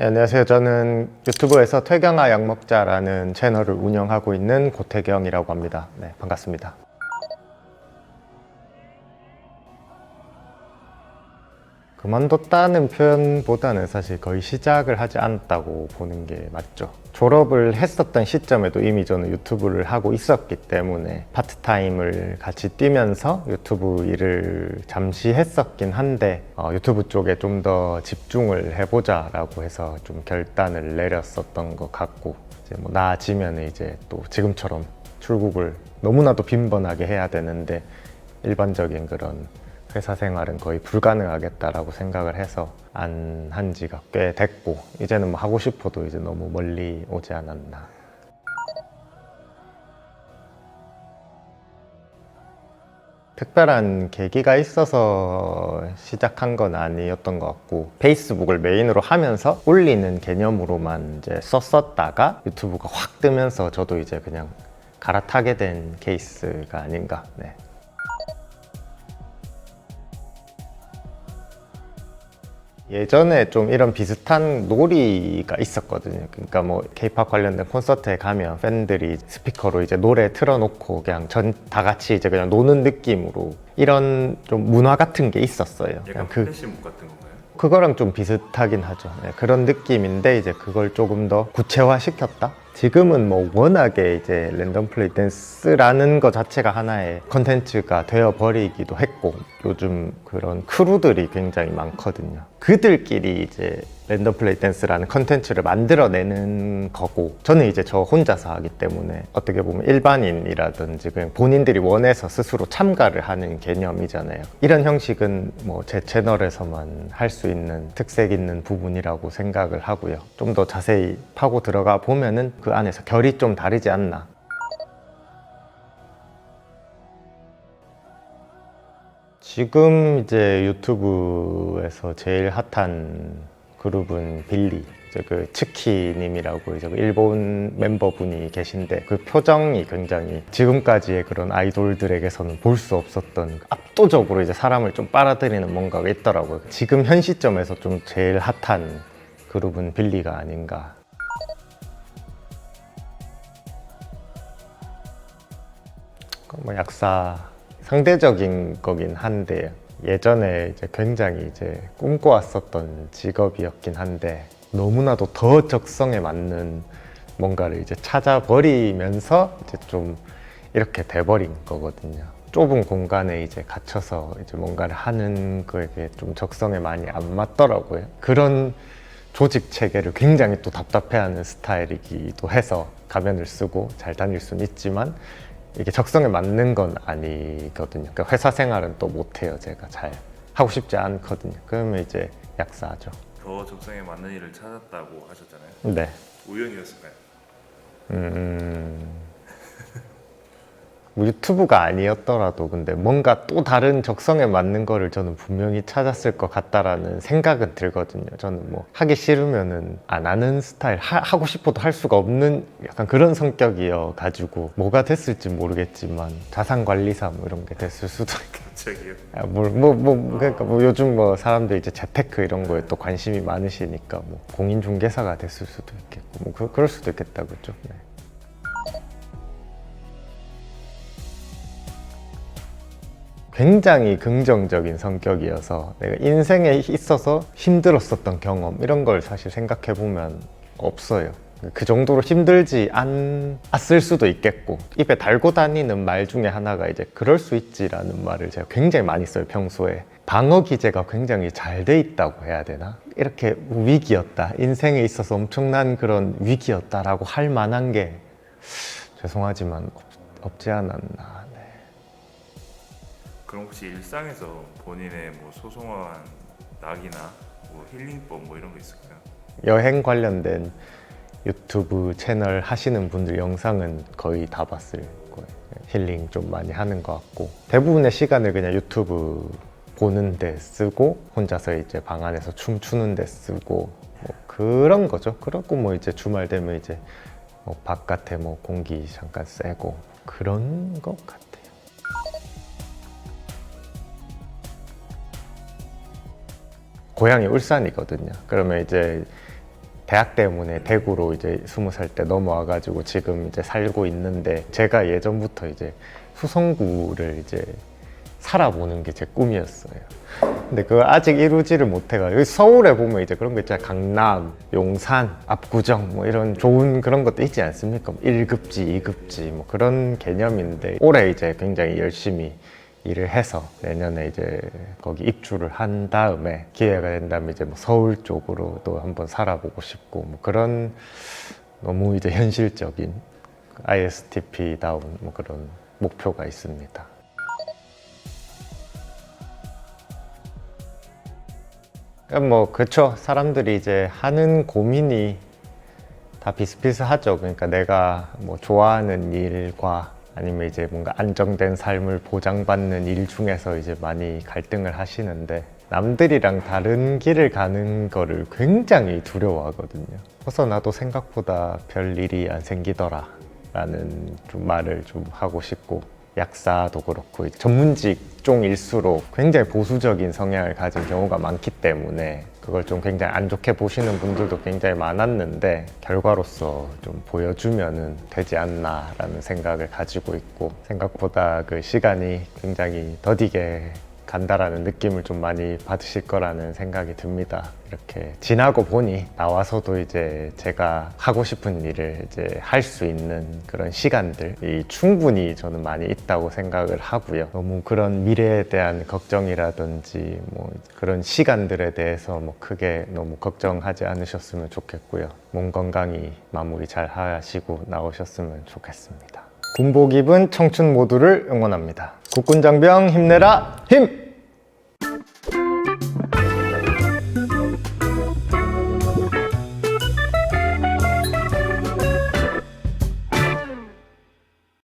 네, 안녕하세요. 저는 유튜브에서 퇴경아 약 먹자라는 채널을 운영하고 있는 고태경이라고 합니다. 네, 반갑습니다. 그만뒀다는 표현보다는 사실 거의 시작을 하지 않았다고 보는 게 맞죠. 졸업을 했었던 시점에도 이미 저는 유튜브를 하고 있었기 때문에 파트타임을 같이 뛰면서 유튜브 일을 잠시 했었긴 한데 어, 유튜브 쪽에 좀 더 집중을 해보자 라고 해서 좀 결단을 내렸었던 것 같고 이제 뭐 나아지면 이제 또 지금처럼 출국을 너무나도 빈번하게 해야 되는데 일반적인 그런 회사 생활은 거의 불가능하겠다라고 생각을 해서 안 한 지가 꽤 됐고 이제는 뭐 하고 싶어도 이제 너무 멀리 오지 않았나. 특별한 계기가 있어서 시작한 건 아니었던 것 같고 페이스북을 메인으로 하면서 올리는 개념으로만 이제 썼었다가 유튜브가 확 뜨면서 저도 이제 그냥 갈아타게 된 케이스가 아닌가. 네. 예전에 좀 이런 비슷한 놀이가 있었거든요. 그러니까 뭐 케이팝 관련된 콘서트에 가면 팬들이 스피커로 이제 노래 틀어놓고 그냥 전 다 같이 이제 그냥 노는 느낌으로 이런 좀 문화 같은 게 있었어요. 약간 그냥 그 플래시몹 같은 건가요? 그거랑 좀 비슷하긴 하죠. 네, 그런 느낌인데 이제 그걸 조금 더 구체화 시켰다. 지금은 뭐 워낙에 이제 랜덤 플레이 댄스라는 것 자체가 하나의 컨텐츠가 되어 버리기도 했고 요즘 그런 크루들이 굉장히 많거든요. 그들끼리 이제 랜덤 플레이 댄스라는 컨텐츠를 만들어내는 거고 저는 이제 저 혼자서 하기 때문에 어떻게 보면 일반인이라든지 그냥 본인들이 원해서 스스로 참가를 하는 개념이잖아요. 이런 형식은 뭐 제 채널에서만 할 수 있는 특색 있는 부분이라고 생각을 하고요. 좀 더 자세히 파고 들어가 보면은 그 안에서 결이 좀 다르지 않나. 지금 이제 유튜브에서 제일 핫한 그룹은 빌리. 그 츠키님이라고 이제 그 일본 멤버분이 계신데 그 표정이 굉장히 지금까지의 그런 아이돌들에게서는 볼 수 없었던 압도적으로 이제 사람을 좀 빨아들이는 뭔가가 있더라고요. 지금 현 시점에서 좀 제일 핫한 그룹은 빌리가 아닌가. 뭐 약사 상대적인 거긴 한데 예전에 이제 굉장히 이제 꿈꿔왔었던 직업이었긴 한데 너무나도 더 적성에 맞는 뭔가를 이제 찾아버리면서 이제 좀 이렇게 돼버린 거거든요. 좁은 공간에 이제 갇혀서 이제 뭔가를 하는 거에게 좀 적성에 많이 안 맞더라고요. 그런 조직 체계를 굉장히 또 답답해하는 스타일이기도 해서 가면을 쓰고 잘 다닐 수는 있지만 이게 적성에 맞는 건 아니거든요. 그러니까 회사 생활은 또 못해요. 제가 잘 하고 싶지 않거든요. 그러면 이제 약사죠. 더 적성에 맞는 일을 찾았다고 하셨잖아요. 네. 우연이었을까요? 음... 뭐 유튜브가 아니었더라도 근데 뭔가 또 다른 적성에 맞는 거를 저는 분명히 찾았을 것 같다라는 생각은 들거든요. 저는 뭐 하기 싫으면은 안 하는 스타일 하, 고 싶어도 할 수가 없는 약간 그런 성격이어 가지고 뭐가 됐을지 모르겠지만 자산 관리사 뭐 이런 게 됐을 수도 있고 갑자기요? 아, 뭐, 뭐, 뭐, 그러니까 뭐 요즘 뭐 사람들 이제 재테크 이런 거에 또 관심이 많으시니까 뭐 공인중개사가 됐을 수도 있겠고 뭐 그, 그럴 수도 있겠다 그죠? 네. 굉장히 긍정적인 성격이어서 내가 인생에 있어서 힘들었었던 경험 이런 걸 사실 생각해 보면 없어요. 그 정도로 힘들지 않았을 수도 있겠고 입에 달고 다니는 말 중에 하나가 이제 그럴 수 있지라는 말을 제가 굉장히 많이 써요 평소에 방어 기제가 굉장히 잘 돼 있다고 해야 되나 이렇게 위기였다 인생에 있어서 엄청난 그런 위기였다라고 할 만한 게 죄송하지만 없, 없지 않았나 네. 그럼 혹시 일상에서 본인의 뭐 소소한 낙이나 뭐 힐링법 뭐 이런 거 있을까요? 여행 관련된 유튜브 채널 하시는 분들 영상은 거의 다 봤을 거예요. 힐링 좀 많이 하는 것 같고 대부분의 시간을 그냥 유튜브 보는 데 쓰고 혼자서 이제 방 안에서 춤추는 데 쓰고 뭐 그런 거죠. 그렇고 뭐 이제 주말 되면 이제 뭐 바깥에 뭐 공기 잠깐 쐬고 그런 것 같아요. 고향이 울산이거든요. 그러면 이제 대학 때문에 대구로 이제 스무 살 때 넘어와가지고 지금 이제 살고 있는데 제가 예전부터 이제 수성구를 이제 살아보는 게 제 꿈이었어요. 근데 그걸 아직 이루지를 못해가지고 서울에 보면 이제 그런 거 있잖아요. 강남, 용산, 압구정 뭐 이런 좋은 그런 것도 있지 않습니까? 뭐 1급지, 2급지 뭐 그런 개념인데 올해 이제 굉장히 열심히 일을 해서 내년에 이제 거기 입주를 한 다음에 기회가 된다면 이제 뭐 서울 쪽으로도 한번 살아보고 싶고 뭐 그런 너무 이제 현실적인 ISTP다운 뭐 그런 목표가 있습니다. 그러니까 뭐 그렇죠. 사람들이 이제 하는 고민이 다 비슷비슷하죠. 그러니까 내가 뭐 좋아하는 일과 아니면 이제 뭔가 안정된 삶을 보장받는 일 중에서 이제 많이 갈등을 하시는데 남들이랑 다른 길을 가는 거를 굉장히 두려워하거든요. 그래서 나도 생각보다 별 일이 안 생기더라 라는 좀 말을 좀 하고 싶고 약사도 그렇고 전문직 종일수록 굉장히 보수적인 성향을 가진 경우가 많기 때문에 그걸 좀 굉장히 안 좋게 보시는 분들도 굉장히 많았는데 결과로서 좀 보여주면은 되지 않나라는 생각을 가지고 있고 생각보다 그 시간이 굉장히 더디게 간다라는 느낌을 좀 많이 받으실 거라는 생각이 듭니다. 이렇게 지나고 보니 나와서도 이제 제가 하고 싶은 일을 이제 할 수 있는 그런 시간들이 충분히 저는 많이 있다고 생각을 하고요. 너무 그런 미래에 대한 걱정이라든지 뭐 그런 시간들에 대해서 뭐 크게 너무 걱정하지 않으셨으면 좋겠고요. 몸 건강히 마무리 잘 하시고 나오셨으면 좋겠습니다. 군복 입은 청춘 모두를 응원합니다. 국군 장병 힘내라 힘!